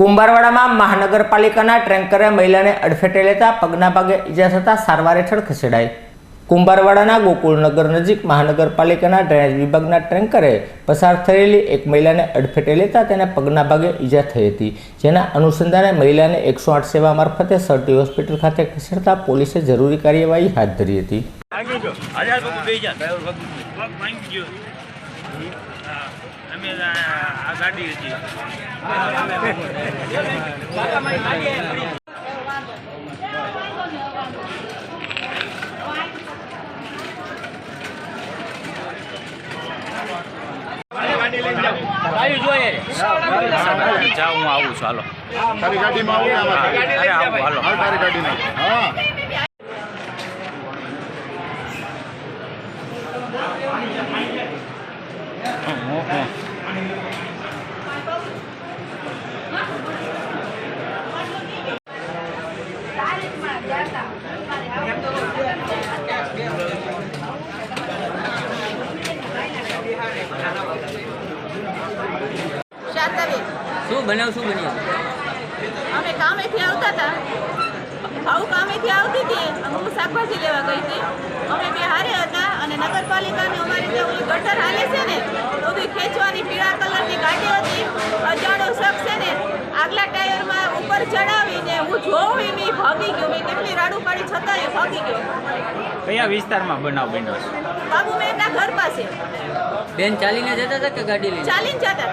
કુંભારવાડામાં મહાનગરપાલિકાના ટ્રેન્કરે મહિલાને અડફેટે લેતા પગના ભાગે ઈજા થતાં સારવાર હેઠળ ખસેડાઈ. કુંભારવાડાના ગોકુળનગર નજીક મહાનગરપાલિકાના ડ્રેનેજ વિભાગના ટ્રેન્કરે પસાર થયેલી એક મહિલાને અડફેટે લેતા તેને પગના ભાગે ઈજા થઈ હતી. જેના અનુસંધાને મહિલાને એકસો આઠ સેવા મારફતે સરટી હોસ્પિટલ ખાતે ખસેડતા પોલીસે જરૂરી કાર્યવાહી હાથ ધરી હતી. અમે આ ગાડી હતી. હું આવું છું હાલો તારી ગાડીમાં આવું હાલ તારી ગાડીમાં હા. હં, હં. શું બનાવ શું બન્યું અમે કામેથી આવતા હતા આવું કામેથી આવતી હતી હું શાકભાજી લેવા ગઈ હતી અમે બે ભાગી ગયો. મેં કેટલી રાડું પાડી છતાં એ ભાગી ગયો. કયા વિસ્તારમાં બનાવ બન્યો છે? બાબુ મહેરના ઘર પાસે. બેન ચાલીને જતા હતા કે ગાડી લઈને? ચાલીને જતા હતા.